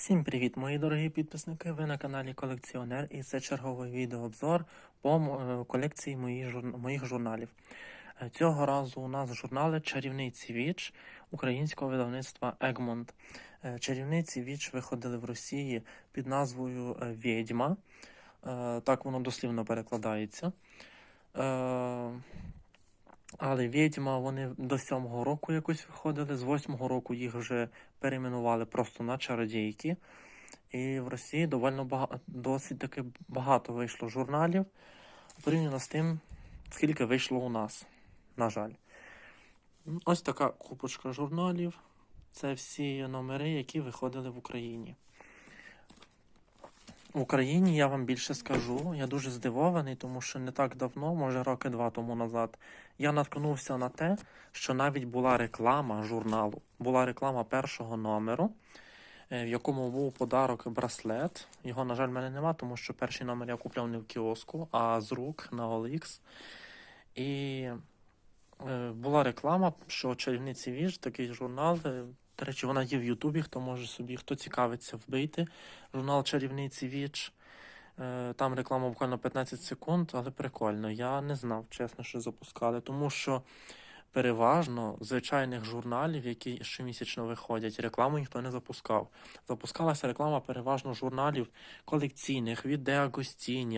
Всім привіт, мої дорогі підписники! Ви на каналі Колекціонер і це черговий відеообзор по е, колекції моїх, журналів. Е, Цього разу у нас журнали Чарівниці Віч українського видавництва Egmont. Е, Чарівниці Віч виходили в Росії під назвою Відьма. Так воно дослівно перекладається. Але відьма вони до сьомого року якось виходили. З восьмого року їх вже перейменували просто на чародійки. І в Росії довольно багато, досить таки багато вийшло журналів порівняно з тим, скільки вийшло у нас, на жаль. Ось така купочка журналів. Це всі номери, які виходили в Україні. В Україні я вам більше скажу. Я дуже здивований, тому що не так давно, може роки два тому назад, я наткнувся на те, що навіть була реклама журналу. Була реклама першого номеру, е, в якому був подарок браслет. Його, на жаль, в мене нема, тому що перший номер я купляв не в кіоску, а з рук на OLX. І е, була реклама, що чарівниці Віж, такий журнал. До речі, вона є в Ютубі, хто може собі, хто цікавиться, вбити. Журнал Чарівниці Віч. Е, Там реклама буквально 15 секунд, але прикольно. Я не знав, чесно, що запускали, тому що переважно звичайних журналів, які щомісячно виходять, рекламу ніхто не запускав. Запускалася реклама переважно журналів колекційних від Де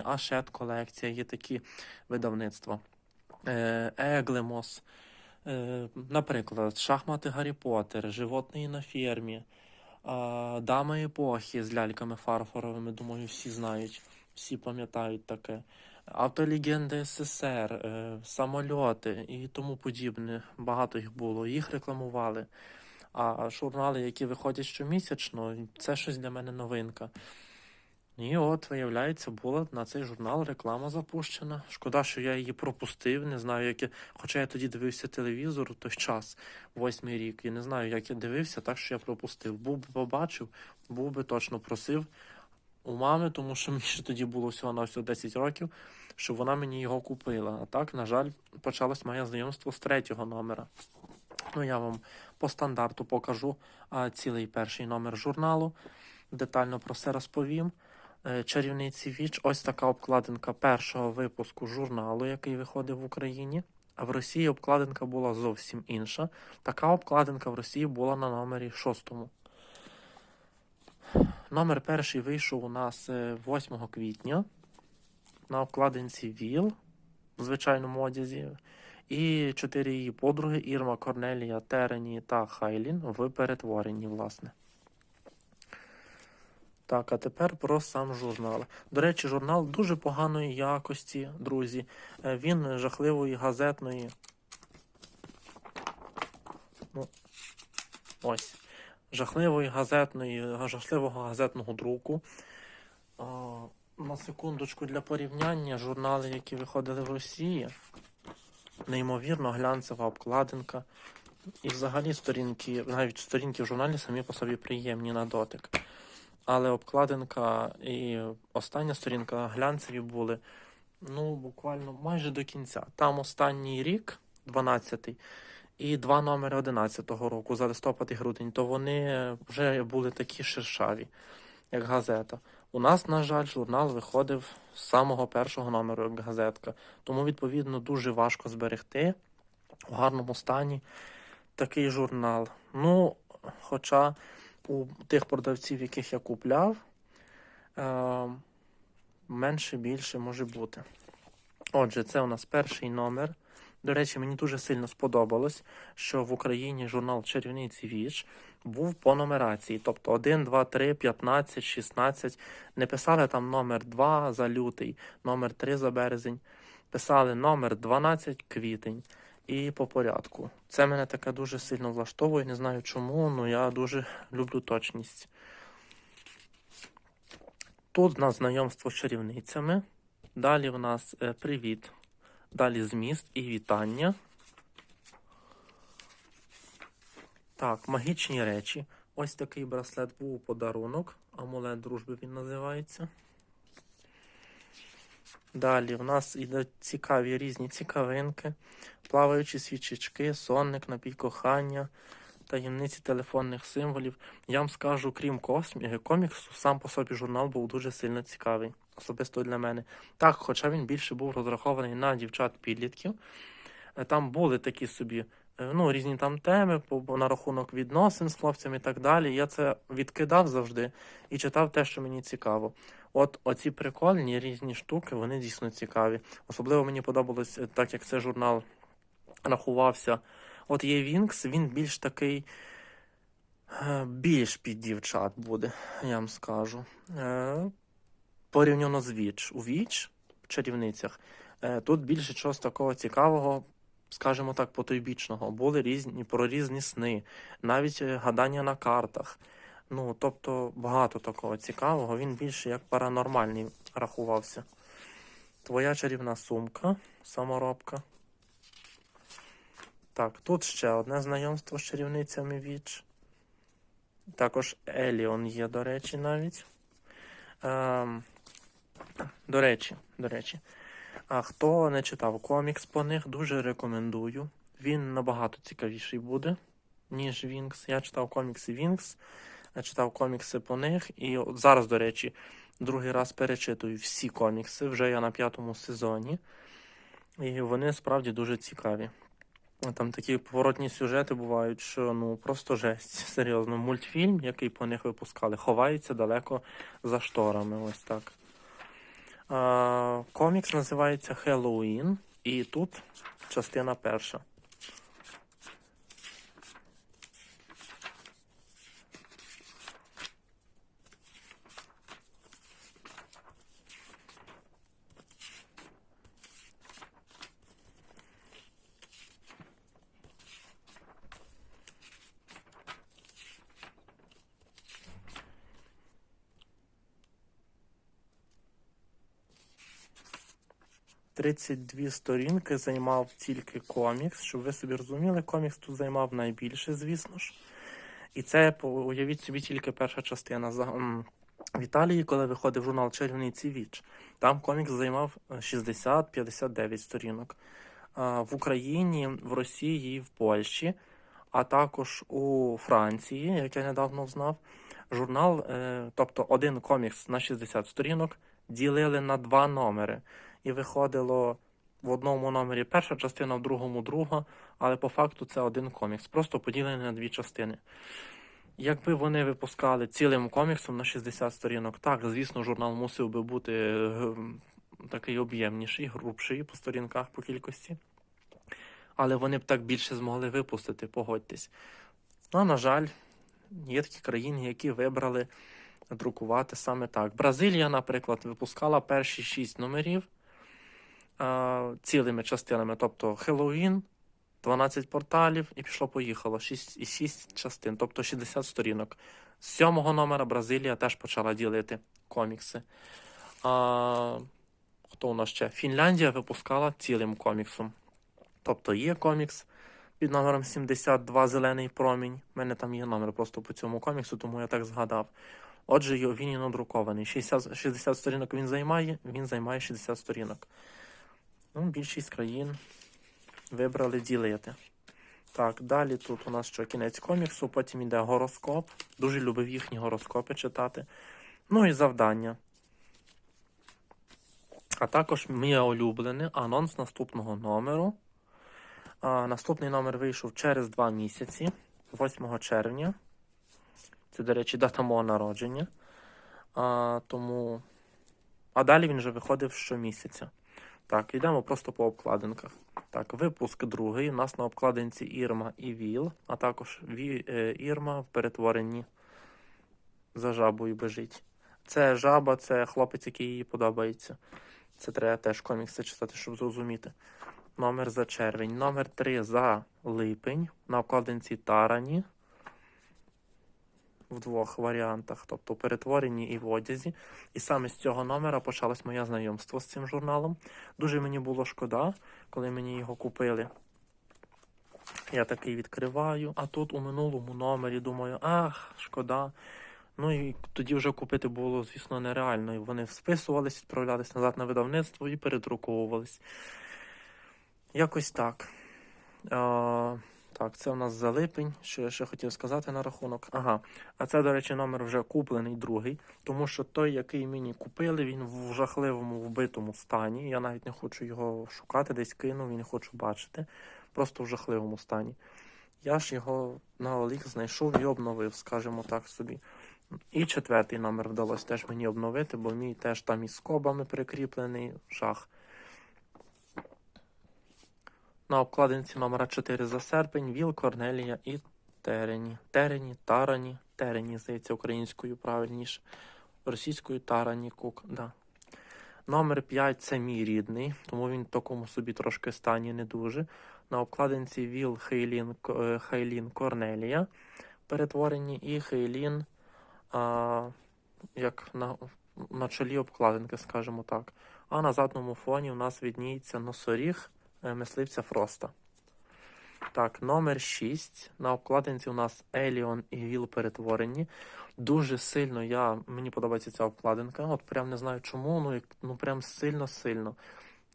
Ашет колекція, є такі видавництва. Е, Еглемос, наприклад, Шахмати Гаррі Поттер, Животні на фермі, а, Дами епохи з ляльками фарфоровими, думаю, всі знають, всі пам'ятають таке. Автолегенди СССР, е, самольоти і тому подібне. Багато їх було. Їх рекламували. А журнали, які виходять щомісячно, це щось для мене новинка. І от, виявляється, була на цей журнал реклама запущена. Шкода, що я її пропустив. Не знаю, як я. Хоча я тоді дивився телевізор у той час, восьмий рік, і не знаю, як я дивився, так що я пропустив. Був би побачив, був би точно просив у мами, тому що мені ще тоді було всього на всього 10 років, щоб вона мені його купила. А так, на жаль, почалось моє знайомство з третього номера. Ну, я вам по стандарту покажу а, цілий перший номер журналу. Детально про все розповім. Е, Чарівниці Віч. Ось така обкладинка першого випуску журналу, який виходив в Україні. А в Росії обкладинка була зовсім інша. Така обкладинка в Росії була на номері шостому. Номер перший вийшов у нас е, 8 квітня на обкладинці ВІЛ в звичайному одязі. І чотири її подруги Ірма, Корнелія, Терені та Хайлін в перетворенні, власне. Так, а тепер про сам журнал. До речі, журнал дуже поганої якості, друзі. Е, Він жахливої газетної. Ну, ось. Жахливої газетної, жахливого газетного друку. А, на секундочку для порівняння журнали, які виходили в Росії. Неймовірно глянцева обкладинка. І взагалі сторінки, навіть сторінки в журналі самі по собі приємні на дотик. Але обкладинка і остання сторінка глянцеві були ну, буквально майже до кінця. Там останній рік, 12-й, і два номери 11-го року за листопад і грудень, то вони вже були такі шершаві, як газета. У нас, на жаль, журнал виходив з самого першого номеру, як газетка. Тому, відповідно, дуже важко зберегти у гарному стані такий журнал. Ну, хоча у тих продавців, яких я купляв, е, менше більше може бути. Отже, це у нас перший номер. До речі, мені дуже сильно сподобалось, що в Україні журнал Чарівниці Віч був по нумерації. Тобто 1, 2, 3, 15, 16. Не писали там номер 2 за лютий, номер 3 за березень. Писали номер 12 квітень і по порядку. Це мене таке дуже сильно влаштовує. Не знаю чому, але я дуже люблю точність. Тут в нас знайомство з чарівницями. Далі в нас е, привіт. Далі зміст і вітання. Так, магічні речі. Ось такий браслет був у подарунок. Амулет дружби він називається. Далі в нас йдуть цікаві різні цікавинки, плаваючі свічечки, сонник, напій кохання, таємниці телефонних символів. Я вам скажу, крім космі... коміксу, сам по собі журнал був дуже сильно цікавий, особисто для мене. Так, хоча він більше був розрахований на дівчат-підлітків. Е, Там були такі собі ну, різні там теми на рахунок відносин з хлопцями і так далі. Я це відкидав завжди і читав те, що мені цікаво. От оці прикольні різні штуки, вони дійсно цікаві. Особливо мені подобалось, е, так як це журнал рахувався. От є Вінкс, він більш такий, е, більш під дівчат буде, я вам скажу. Е, Порівняно з Віч. У Віч в чарівницях е, тут більше чогось такого цікавого, скажімо так, потойбічного. Були різні про різні сни, навіть е, гадання на картах. Ну, тобто багато такого цікавого. Він більше як паранормальний рахувався. Твоя чарівна сумка, саморобка. Так, тут ще одне знайомство з чарівницями Віч. Також Еліон є, до речі, навіть. Ем, до речі, до речі. А хто не читав комікс по них, дуже рекомендую. Він набагато цікавіший буде, ніж Вінкс. Я читав комікси Вінкс, я читав комікси по них. І от зараз, до речі, другий раз перечитую всі комікси. Вже я на п'ятому сезоні. І вони справді дуже цікаві. Там такі поворотні сюжети бувають, що ну просто жесть. Серйозно, мультфільм, який по них випускали, ховається далеко за шторами. Ось так. А, комікс називається Хеллоуін, і тут частина перша. – 32 сторінки займав тільки комікс. Щоб ви собі розуміли, комікс тут займав найбільше, звісно ж. І це, уявіть собі, тільки перша частина. В Італії, коли виходив журнал Чарівниці Віч, там комікс займав е, 60-59 сторінок. А В Україні, в Росії, в Польщі, а також у Франції, як я недавно знав, журнал, е, тобто один комікс на 60 сторінок, ділили на два номери. І виходило в одному номері перша частина, в другому друга, але по факту це один комікс, просто поділений на дві частини. Якби вони випускали цілим коміксом на 60 сторінок, так, звісно, журнал мусив би бути е, такий об'ємніший, грубший по сторінках по кількості. Але вони б так більше змогли випустити, погодьтесь. Ну, на жаль, є такі країни, які вибрали друкувати саме так. Бразилія, наприклад, випускала перші шість номерів цілими частинами, тобто Хеллоуін, 12 порталів і пішло-поїхало. 6, і 6 частин, тобто 60 сторінок. З сьомого номера Бразилія теж почала ділити комікси. А, хто у нас ще? Фінляндія випускала цілим коміксом. Тобто є комікс під номером 72 Зелений промінь. У мене там є номер просто по цьому коміксу, тому я так згадав. Отже, він і надрукований. 60, 60 сторінок він займає, він займає 60 сторінок. Ну, більшість країн вибрали ділити. Так, далі тут у нас що кінець коміксу, потім йде гороскоп. Дуже любив їхні гороскопи читати. Ну і завдання. А також моє улюблене анонс наступного номеру. А, наступний номер вийшов через два місяці, 8 червня. Це, до речі, дата мого народження. А, тому... а далі він вже виходив щомісяця. Так, йдемо просто по обкладинках. Так, випуск другий. У нас на обкладинці Ірма і Віл, а також Ві, е, Ірма в перетворенні за жабою бежить. Це жаба, це хлопець, який їй подобається. Це треба теж комікси читати, щоб зрозуміти. Номер за червень. Номер 3 за липень. На обкладинці Тарані. В двох варіантах, тобто перетворенні і в одязі. І саме з цього номера почалось моє знайомство з цим журналом. Дуже мені було шкода, коли мені його купили. Я такий відкриваю, а тут у минулому номері думаю, ах, шкода. Ну і тоді вже купити було, звісно, нереально. І вони списувались, відправлялись назад на видавництво і передруковувались. Якось так. Так, це у нас за липень. Що я ще хотів сказати на рахунок? Ага. А це, до речі, номер вже куплений другий, тому що той, який мені купили, він в жахливому вбитому стані. Я навіть не хочу його шукати, десь кинув і не хочу бачити. Просто в жахливому стані. Я ж його на Олік знайшов і обновив, скажімо так собі. І четвертий номер вдалося теж мені обновити, бо мій теж там із скобами прикріплений жах. На обкладинці номера 4 за серпень, Віл, Корнелія і Терені. Терені, Тарані, Терені, здається, українською правильніше. Російською Тарані Кук. Да. Номер 5 це мій рідний, тому він в такому собі трошки стані не дуже. На обкладинці Віл Хейлін, е, Хейлін Корнелія перетворені і Хейлін а, як на, на чолі обкладинки, скажімо так. А на задньому фоні у нас відніється носоріг мисливця Фроста. Так, номер 6. На обкладинці у нас Еліон і Віл перетворені. Дуже сильно я, мені подобається ця обкладинка. От прям не знаю чому, ну, як- ну прям сильно-сильно.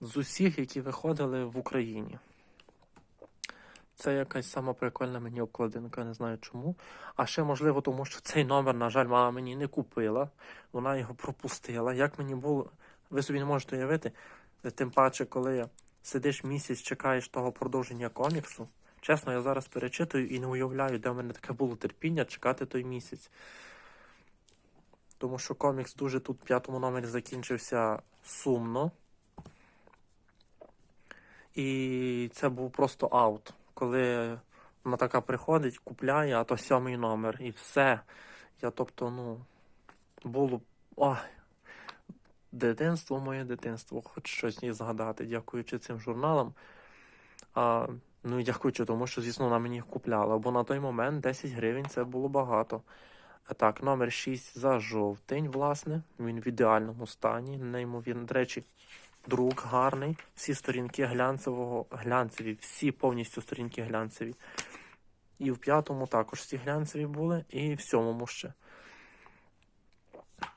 З усіх, які виходили в Україні. Це якась сама прикольна мені обкладинка, не знаю чому. А ще можливо, тому що цей номер, на жаль, мама мені не купила. Вона його пропустила. Як мені було, ви собі не можете уявити, тим паче, коли сидиш місяць, чекаєш того продовження коміксу. Чесно, я зараз перечитую і не уявляю, де в мене таке було терпіння чекати той місяць. Тому що комікс дуже тут в п'ятому номері закінчився сумно. І це був просто аут. Коли вона така приходить, купляє, а то сьомий номер. І все. Я тобто, ну, було. Ой, дитинство моє дитинство, хоч щось і згадати, дякуючи цим журналам. А, ну дякуючи тому, що, звісно, вона мені їх купляла, бо на той момент 10 гривень це було багато. А Так, номер 6 за жовтень, власне. Він в ідеальному стані. Неймовірно. До речі, друк гарний. Всі сторінки глянцевого, глянцеві, всі повністю сторінки глянцеві. І в п'ятому також всі глянцеві були, і в сьомому ще.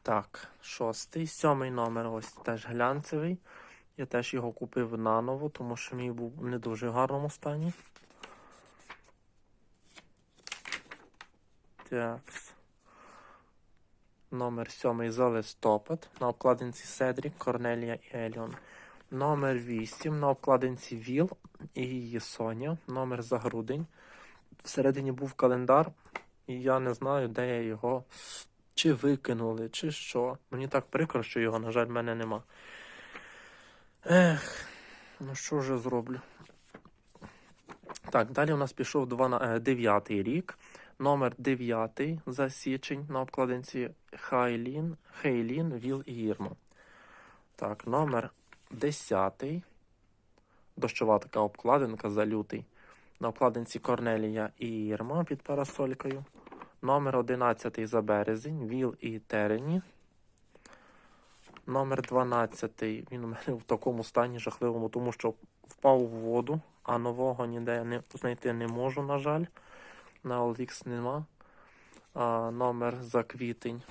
Так, шостий, сьомий номер ось теж глянцевий. Я теж його купив наново, тому що мій був в не дуже гарному стані. Так. Номер сьомий за листопад. На обкладинці Седрік, Корнелія і Еліон. Номер 8 на обкладинці Віл і її Соня. Номер за грудень. Всередині був календар, і я не знаю, де я його чи викинули, чи що. Мені так прикро, що його, на жаль, в мене нема. Ех, ну що вже зроблю? Так, далі у нас пішов 9 рік. Номер 9 за січень на обкладинці Хайлін, Хейлін, Віл і Ірма. Так, номер 10. Дощова така обкладинка за лютий. На обкладинці Корнелія і Ірма під парасолькою. Номер 11 за березень, Віл і Терені. Номер 12. Він у мене в такому стані жахливому, тому що впав у воду, а нового ніде не, знайти не можу, на жаль. На OLX нема. А, номер за квітень.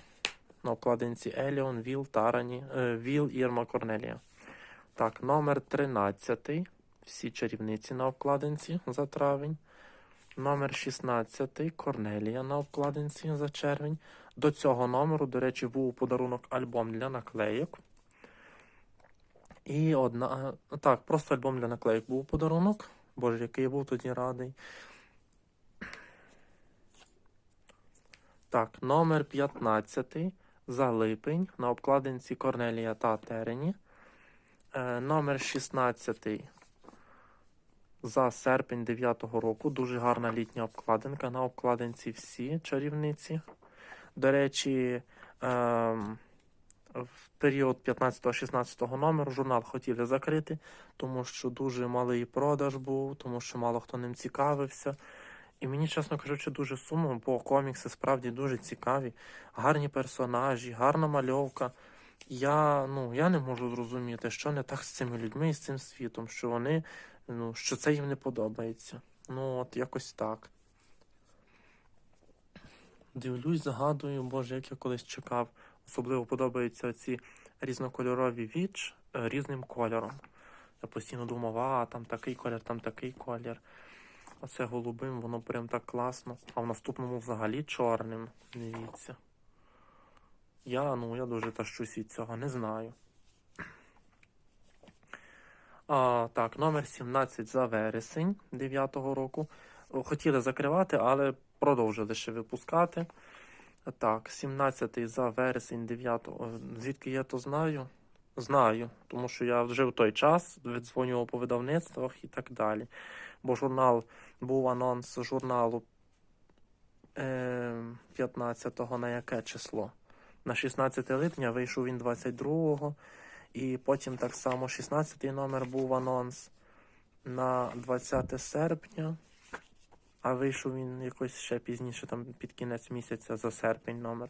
На обкладинці Еліон, Віл, Тарані, е, Віл, Ірма, Корнелія. Так, номер 13. Всі чарівниці на обкладинці за травень. Номер 16 Корнелія на обкладинці за червень. До цього номеру, до речі, був у подарунок альбом для наклейок. І одна. Так, просто альбом для наклейок був у подарунок. Боже, який я був тоді радий. Так, номер 15 за липень на обкладинці Корнелія та Терені. Е, номер 16 за серпень 9-го року. Дуже гарна літня обкладинка. На обкладинці всі чарівниці. До речі, ем, в період 15-16 номеру журнал хотіли закрити, тому що дуже малий продаж був, тому що мало хто ним цікавився. І мені, чесно кажучи, дуже сумно, бо комікси справді дуже цікаві, гарні персонажі, гарна мальовка. Я, ну, я не можу зрозуміти, що не так з цими людьми і з цим світом, що вони, ну, що це їм не подобається. Ну, от якось так. Дивлюсь, згадую, боже, як я колись чекав. Особливо подобаються ці різнокольорові віч е, різним кольором. Я постійно думав, а там такий колір, там такий колір. А це голубим, воно прям так класно. А в наступному взагалі чорним. Дивіться. Я, ну, я дуже тащусь від цього, не знаю. А, так, номер 17 за вересень 9-го року. Хотіли закривати, але продовжили ще випускати. Так, 17 за вересень 9-го. Звідки я то знаю? Знаю, тому що я вже в той час віддзвонював по видавництвах і так далі. Бо журнал був анонс журналу е, 15-го на яке число? На 16 липня вийшов він 22-го. І потім так само 16-й номер був анонс на 20 серпня. А вийшов він якось ще пізніше, там під кінець місяця за серпень номер.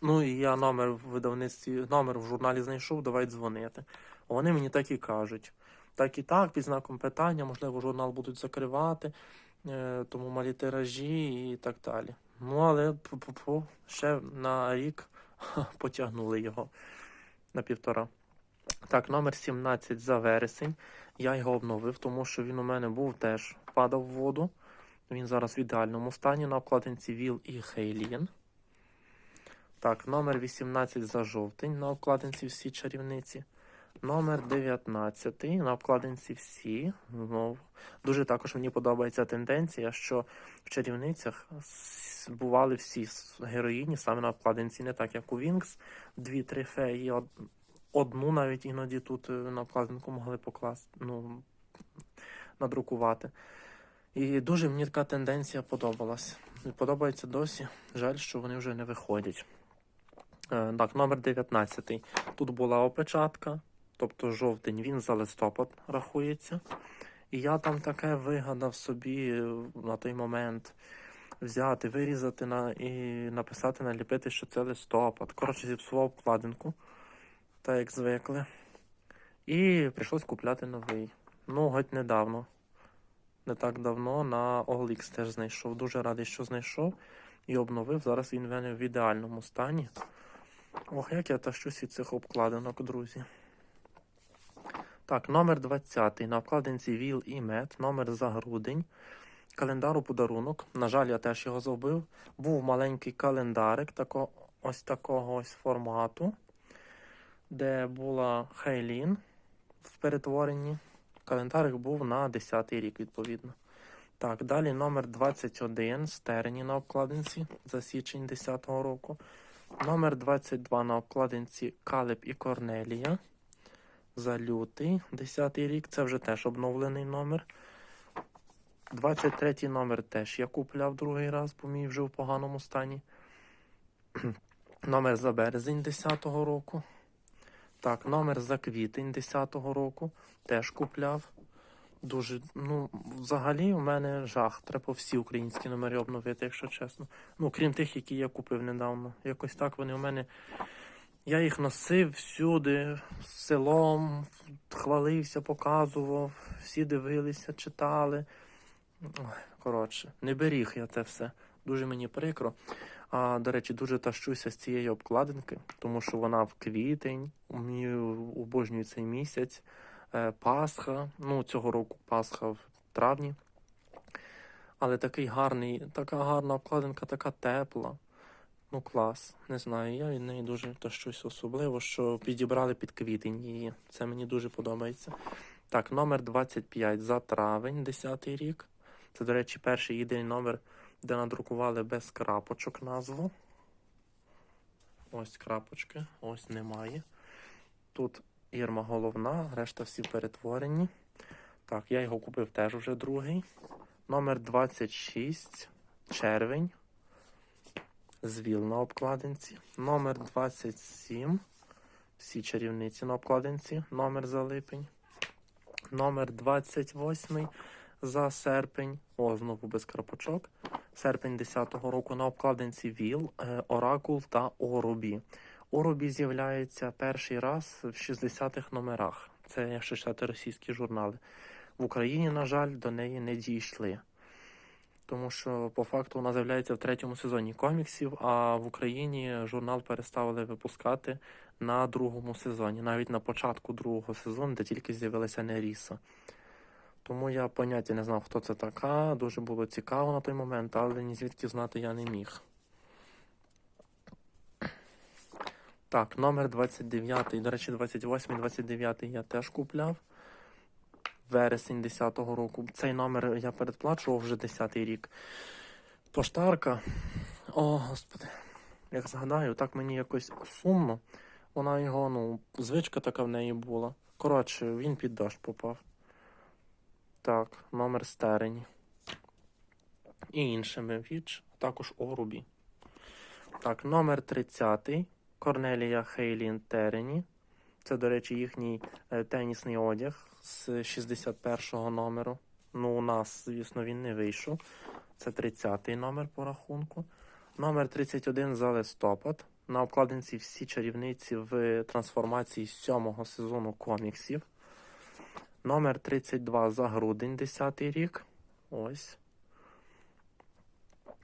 Ну і я номер в видавництві, номер в журналі знайшов, давай дзвонити. Вони мені так і кажуть. Так і так, під знаком питання, можливо, журнал будуть закривати, е, тому малі тиражі і так далі. Ну, але ще на рік потягнули його на півтора. Так, номер 17 за вересень. Я його обновив, тому що він у мене був теж падав в воду. Він зараз в ідеальному стані на обкладинці Віл і Хейлін. Так, номер 18 за жовтень на обкладинці всі чарівниці. Номер 19 на обкладинці всі. Знову. Дуже також мені подобається тенденція, що в чарівницях бували всі героїні саме на обкладинці, не так як у Вінкс. Дві-три феї, одну навіть іноді тут е, на обкладинку могли покласти, ну, надрукувати. І дуже мені така тенденція подобалась. Подобається досі. Жаль, що вони вже не виходять. Е, Так, номер 19. Тут була опечатка, тобто жовтень він за листопад рахується. І я там таке вигадав собі е, на той момент взяти, вирізати на, і написати, наліпити, що це листопад. Коротше, зіпсував обкладинку, так як звикли. І прийшлось купляти новий. Ну, геть недавно. Не так давно на OLX теж знайшов. Дуже радий, що знайшов і обновив. Зараз він мене в ідеальному стані. Ох, як я тащусь від цих обкладинок, друзі. Так, номер 20 на обкладинці Віл і Мед, номер за грудень. Календар у подарунок. На жаль, я теж його зробив. Був маленький календарик тако, ось такого ось формату, де була Хейлін в перетворенні. Календарик був на 10 рік, відповідно. Так, далі номер 21 стерені на обкладинці за січень 10-го року. Номер 22 на обкладинці Калеб і Корнелія. За лютий 10 рік. Це вже теж обновлений номер. 23 номер теж я купляв другий раз, бо мій вже в поганому стані. номер за березень 10-го року. Так, номер за квітень 10-го року теж купляв. Дуже, ну, взагалі, у мене жах. Треба всі українські номери обновити, якщо чесно. Ну, крім тих, які я купив недавно. Якось так вони у мене. Я їх носив всюди, селом, хвалився, показував, всі дивилися, читали. Коротше, не беріг я те все. Дуже мені прикро. А, до речі, дуже тащуся з цієї обкладинки, тому що вона в квітень, мені обожнюю цей місяць. Е, Пасха, ну цього року Пасха в травні. Але такий гарний, така гарна обкладинка, така тепла. Ну, клас. Не знаю, я від неї дуже тащусь особливо, що підібрали під квітень її. Це мені дуже подобається. Так, номер 25 за травень, 10 рік. Це, до речі, перший єдиний номер, де надрукували без крапочок назву. Ось крапочки, ось немає. Тут Ірма головна, решта всі перетворені. Так, я його купив теж уже другий. Номер 26, червень. Звіл на обкладинці. Номер 27. Всі чарівниці на обкладинці. Номер за липень. Номер 28 за серпень. О, знову без крапочок. Серпень 10-го року на обкладинці Віл, е, Оракул та Орубі. Орубі з'являється перший раз в 60-х номерах. Це якщо читати російські журнали. В Україні, на жаль, до неї не дійшли. Тому що по факту вона з'являється в третьому сезоні коміксів, а в Україні журнал переставили випускати на другому сезоні, навіть на початку другого сезону, де тільки з'явилася Неріса. Тому я поняття не знав, хто це така. Дуже було цікаво на той момент, але ні звідки знати я не міг. Так, номер 29, до речі, 28 29 я теж купляв. Вересень 10-го року. Цей номер я передплачував вже 10-й рік. Поштарка. О, господи. Як згадаю, так мені якось сумно. Вона його, ну, звичка така в неї була. Коротше, він під дощ попав. Так, номер стерені. І іншими віч, також орубі. Так, номер 30. Корнелія Хейлін Терені. Це, до речі, їхній е, тенісний одяг з 61-го номеру. Ну, у нас, звісно, він не вийшов. Це 30-й номер по рахунку. Номер 31 за листопад. На обкладинці всі чарівниці в трансформації сьомого сезону коміксів. Номер 32 за грудень 10 рік. Ось.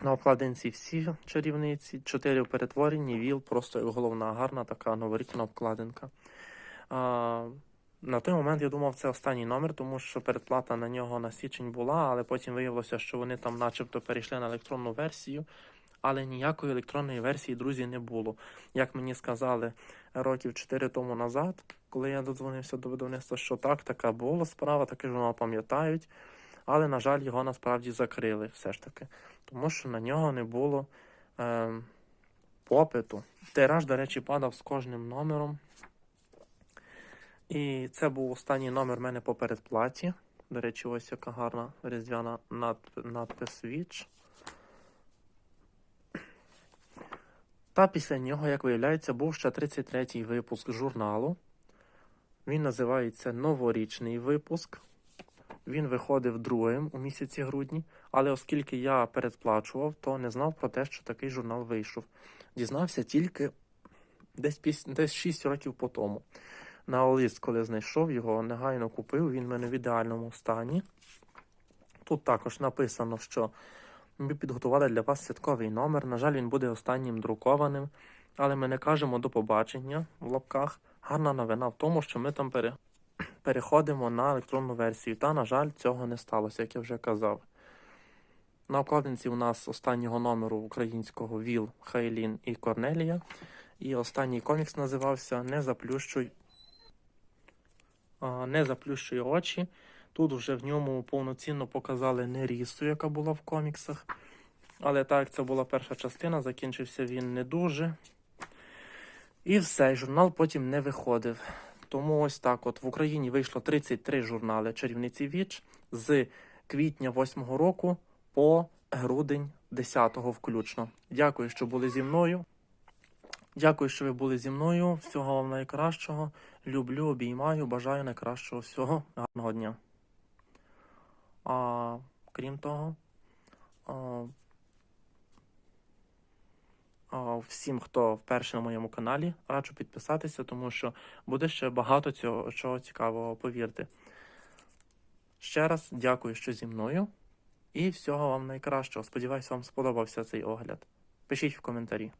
На обкладинці всі чарівниці, 4 в перетворенні, віл, просто головна, гарна така новорічна обкладинка. На той момент я думав, це останній номер, тому що передплата на нього на січень була, але потім виявилося, що вони там начебто перейшли на електронну версію. Але ніякої електронної версії, друзі, не було. Як мені сказали років 4 тому назад, коли я додзвонився до видавництва, що так, така була справа, таке ж воно пам'ятають. Але, на жаль, його насправді закрили все ж таки, тому що на нього не було е, попиту. Тираж, до речі, падав з кожним номером. І це був останній номер в мене по передплаті. До речі, ось яка гарна різдвяна надп- надпис Віч. Та після нього, як виявляється, був ще 33-й випуск журналу. Він називається Новорічний випуск. Він виходив другим у місяці грудні, але оскільки я передплачував, то не знав про те, що такий журнал вийшов. Дізнався тільки десь, десь 6 років по тому. На лист, коли знайшов його, негайно купив. Він в мене в ідеальному стані. Тут також написано, що ми підготували для вас святковий номер. На жаль, він буде останнім друкованим, але ми не кажемо до побачення в лапках. Гарна новина в тому, що ми там пере... переходимо на електронну версію. Та, на жаль, цього не сталося, як я вже казав. На обкладинці у нас останнього номеру українського Віл, Хайлін і Корнелія. І останній комікс називався Не заплющуй, Не заплющуй очі. Тут вже в ньому повноцінно показали Нерісу, яка була в коміксах. Але так, це була перша частина, закінчився він не дуже. І все, журнал потім не виходив. Тому ось так: от в Україні вийшло 33 журнали Чарівниці Віч з квітня 8 року по грудень 10-го включно. Дякую, що були зі мною. Дякую, що ви були зі мною. Всього вам найкращого. Люблю, обіймаю, бажаю найкращого всього. Гарного дня. А, крім того, а, а, всім, хто вперше на моєму каналі, раджу підписатися, тому що буде ще багато цього чого цікавого, повірте. Ще раз дякую, що зі мною. І всього вам найкращого. Сподіваюсь, вам сподобався цей огляд. Пишіть в коментарі.